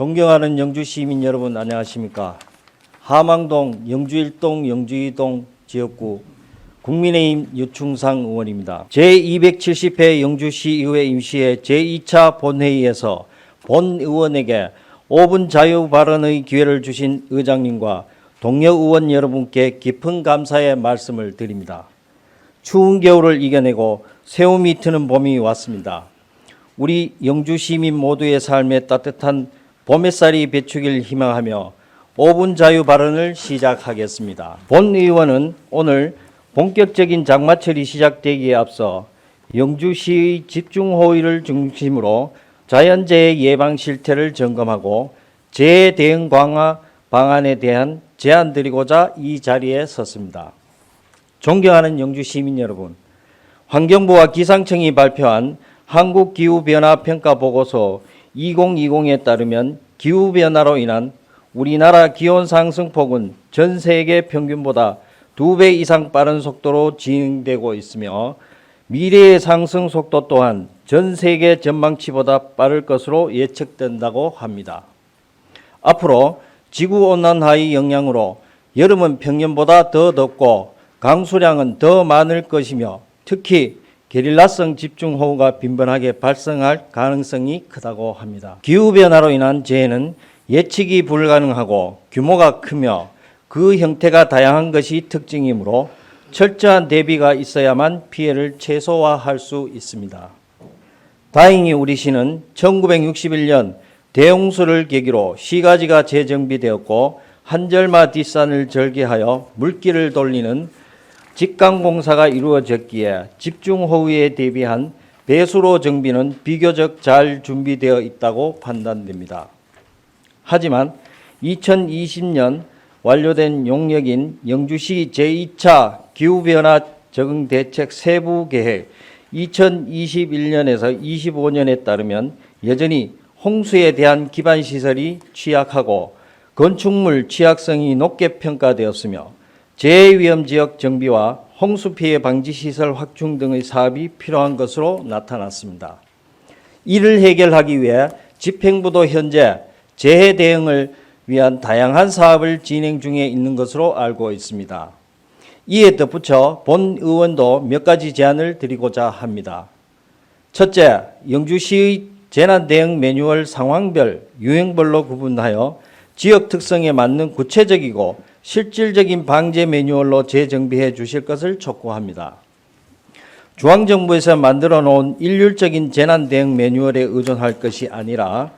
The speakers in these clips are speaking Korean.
존경하는 영주 시민 여러분 안녕하십니까? 하망동, 영주 1동, 영주 2동 지역구 국민의힘 유충상 의원입니다. 제270회 영주시의회 임시회 제2차 본회의에서 본 의원에게 5분 자유 발언의 기회를 주신 의장님과 동료 의원 여러분께 깊은 감사의 말씀을 드립니다. 추운 겨울을 이겨내고 새움이 트는 봄이 왔습니다. 우리 영주 시민 모두의 삶에 따뜻한 봄 햇살이 비추길 희망하며 5분 자유 발언을 시작하겠습니다. 본 의원은 오늘 본격적인 장마철이 시작되기에 앞서 영주시의 집중호의를 중심으로 자연재해 예방 실태를 점검하고 재해 대응 강화 방안에 대한 제안 드리고자 이 자리에 섰습니다. 존경하는 영주 시민 여러분, 환경부와 기상청이 발표한 한국기후변화평가 보고서 2020에 따르면 기후변화로 인한 우리나라 기온 상승폭은 전 세계 평균보다 두 배 이상 빠른 속도로 진행되고 있으며 미래의 상승 속도 또한 전 세계 전망치보다 빠를 것으로 예측된다고 합니다. 앞으로 지구 온난화의 영향으로 여름은 평년보다 더 덥고 강수량은 더 많을 것이며 특히 게릴라성 집중호우가 빈번하게 발생할 가능성이 크다고 합니다. 기후변화로 인한 재해는 예측이 불가능하고 규모가 크며 그 형태가 다양한 것이 특징이므로 철저한 대비가 있어야만 피해를 최소화할 수 있습니다. 다행히 우리 시는 1961년 대홍수를 계기로 시가지가 재정비되었고 한절마 뒷산을 절개하여 물길을 돌리는 직강공사가 이루어졌기에 집중호우에 대비한 배수로 정비는 비교적 잘 준비되어 있다고 판단됩니다. 하지만 2020년 완료된 용역인 영주시 제2차 기후변화 적응 대책 세부 계획 2021년에서 25년에 따르면 여전히 홍수에 대한 기반 시설이 취약하고 건축물 취약성이 높게 평가되었으며 재해위험 지역 정비와 홍수 피해 방지 시설 확충 등의 사업이 필요한 것으로 나타났습니다. 이를 해결하기 위해 집행부도 현재 재해 대응을 위한 다양한 사업을 진행 중에 있는 것으로 알고 있습니다. 이에 덧붙여 본 의원도 몇 가지 제안을 드리고자 합니다. 첫째, 영주시의 재난 대응 매뉴얼 상황별, 유형별로 구분하여 지역 특성에 맞는 구체적이고 실질적인 방제 매뉴얼로 재정비해 주실 것을 촉구합니다. 중앙정부에서 만들어 놓은 일률적인 재난 대응 매뉴얼에 의존할 것이 아니라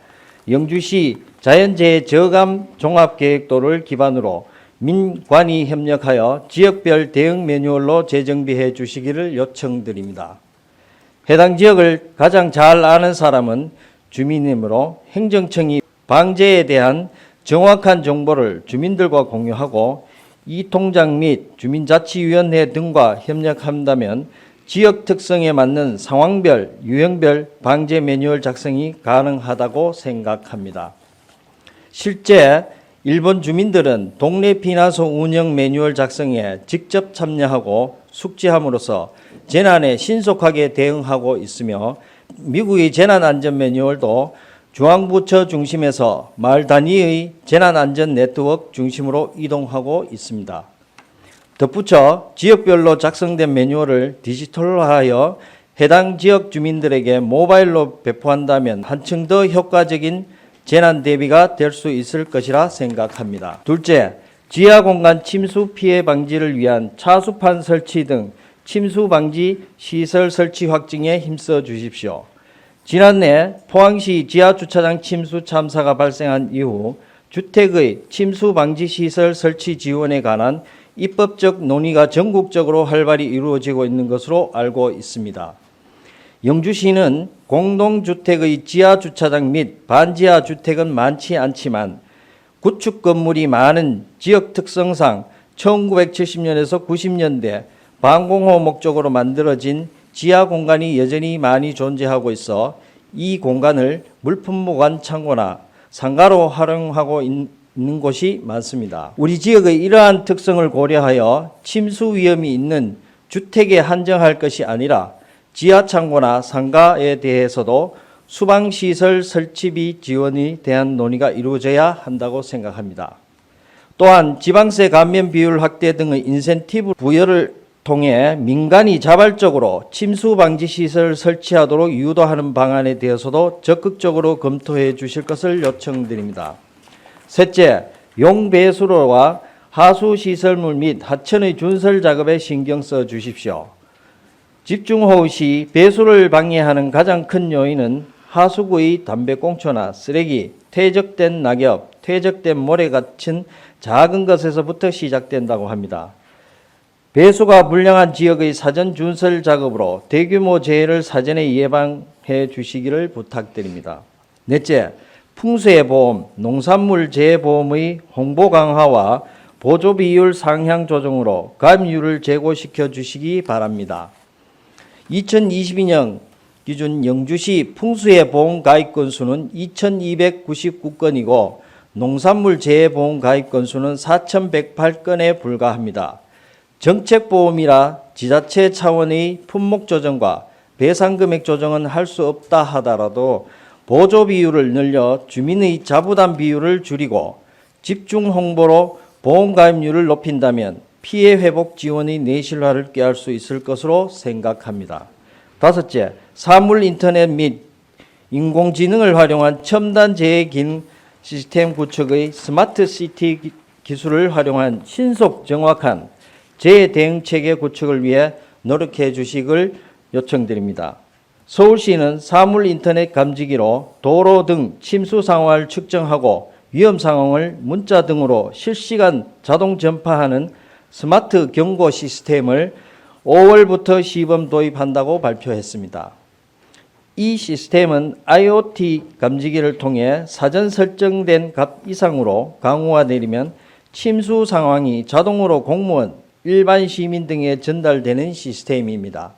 영주시 자연재해 저감 종합계획도를 기반으로 민관이 협력하여 지역별 대응 매뉴얼로 재정비해 주시기를 요청드립니다. 해당 지역을 가장 잘 아는 사람은 주민이므로 행정청이 방제에 대한 정확한 정보를 주민들과 공유하고 이 통장 및 주민자치위원회 등과 협력한다면 지역 특성에 맞는 상황별, 유형별 방제 매뉴얼 작성이 가능하다고 생각합니다. 실제 일본 주민들은 동네 피난소 운영 매뉴얼 작성에 직접 참여하고 숙지함으로써 재난에 신속하게 대응하고 있으며 미국의 재난 안전 매뉴얼도 중앙부처 중심에서 마을 단위의 재난안전 네트워크 중심으로 이동하고 있습니다. 덧붙여 지역별로 작성된 매뉴얼을 디지털화하여 해당 지역 주민들에게 모바일로 배포한다면 한층 더 효과적인 재난 대비가 될 수 있을 것이라 생각합니다. 둘째, 지하 공간 침수 피해 방지를 위한 차수판 설치 등 침수 방지 시설 설치 확증에 힘써 주십시오. 지난해 포항시 지하 주차장 침수 참사가 발생한 이후 주택의 침수 방지 시설 설치 지원에 관한 입법적 논의가 전국적으로 활발히 이루어지고 있는 것으로 알고 있습니다. 영주시는 공동주택의 지하 주차장 및 반지하 주택은 많지 않지만 구축 건물이 많은 지역 특성상 1970년에서 90년대 방공호 목적으로 만들어진 지하 공간이 여전히 많이 존재하고 있어 이 공간을 물품 보관 창고나 상가로 활용하고 있는 곳이 많습니다. 우리 지역의 이러한 특성을 고려하여 침수 위험이 있는 주택에 한정할 것이 아니라 지하 창고나 상가에 대해서도 수방시설 설치비 지원에 대한 논의가 이루어져야 한다고 생각합니다. 또한 지방세 감면 비율 확대 등의 인센티브 부여를 통해 민간이 자발적으로 침수 방지 시설 설치하도록 유도하는 방안에 대해서도 적극적으로 검토해 주실 것을 요청드립니다. 셋째, 용배수로와 하수 시설물 및 하천의 준설 작업에 신경 써 주십시오. 집중호우 시 배수를 방해하는 가장 큰 요인은 하수구의 담배꽁초나 쓰레기, 퇴적된 낙엽, 퇴적된 모래 같은 작은 것에서부터 시작된다고 합니다. 배수가 불량한 지역의 사전 준설 작업으로 대규모 재해를 사전에 예방해 주시기를 부탁드립니다. 넷째, 풍수의 보험, 농산물 재해 보험의 홍보 강화와 보조 비율 상향 조정으로 가입률을 제고시켜 주시기 바랍니다. 2022년 기준 영주시 풍수의 보험 가입 건수는 2,299건이고 농산물 재해 보험 가입 건수는 4,108건에 불과합니다. 정책보험이라 지자체 차원의 품목 조정과 배상 금액 조정은 할 수 없다 하더라도 보조 비율을 늘려 주민의 자부담 비율을 줄이고 집중 홍보로 보험 가입률을 높인다면 피해 회복 지원의 내실화를 꾀할 수 있을 것으로 생각합니다. 다섯째, 사물 인터넷 및 인공지능을 활용한 첨단 재해 기능 시스템 구축의 스마트 시티 기- 기술을 활용한 신속 정확한 재해 대응 체계 구축을 위해 노력해 주시길 요청드립니다. 서울시는 사물 인터넷 감지기로 도로 등 침수 상황을 측정하고 위험 상황을 문자 등으로 실시간 자동 전파하는 스마트 경고 시스템을 5월부터 시범 도입한다고 발표했습니다. 이 시스템은 IoT 감지기를 통해 사전 설정된 값 이상으로 강우가 내리면 침수 상황이 자동으로 공무원, 일반 시민 등에 전달되는 시스템입니다.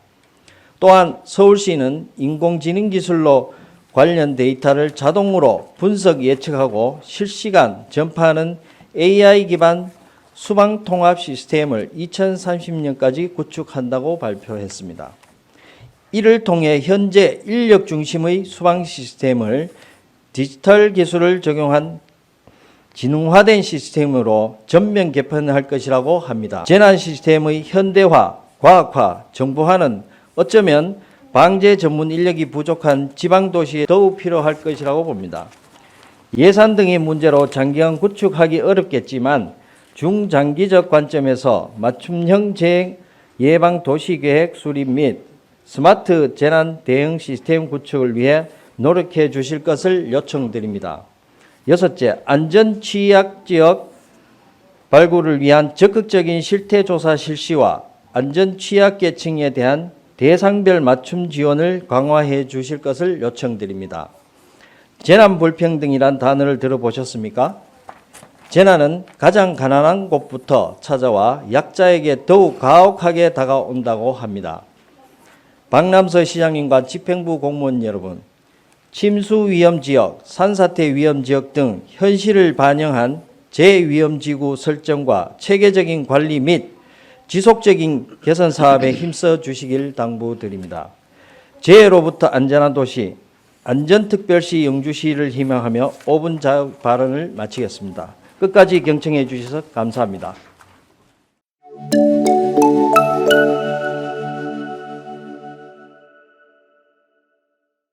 또한 서울시는 인공지능 기술로 관련 데이터를 자동으로 분석 예측하고 실시간 전파하는 AI 기반 수방 통합 시스템을 2030년까지 구축한다고 발표했습니다. 이를 통해 현재 인력 중심의 수방 시스템을 디지털 기술을 적용한 지능화된 시스템으로 전면 개편할 것이라고 합니다. 재난 시스템의 현대화, 과학화, 정보화는 어쩌면 방재 전문 인력이 부족한 지방 도시에 더욱 필요할 것이라고 봅니다. 예산 등의 문제로 장기간 구축하기 어렵겠지만 중장기적 관점에서 맞춤형 재해 예방 도시 계획 수립 및 스마트 재난 대응 시스템 구축을 위해 노력해 주실 것을 요청드립니다. 여섯째, 안전 취약 지역 발굴을 위한 적극적인 실태 조사 실시와 안전 취약 계층에 대한 대상별 맞춤 지원을 강화해 주실 것을 요청드립니다. 재난 불평등이란 단어를 들어보셨습니까? 재난은 가장 가난한 곳부터 찾아와 약자에게 더욱 가혹하게 다가온다고 합니다. 박남서 시장님과 집행부 공무원 여러분, 침수 위험 지역, 산사태 위험 지역 등 현실을 반영한 재위험 지구 설정과 체계적인 관리 및 지속적인 개선 사업에 힘써 주시길 당부드립니다. 재해로부터 안전한 도시, 안전특별시 영주시를 희망하며 5분 자 발언을 마치겠습니다. 끝까지 경청해 주셔서 감사합니다.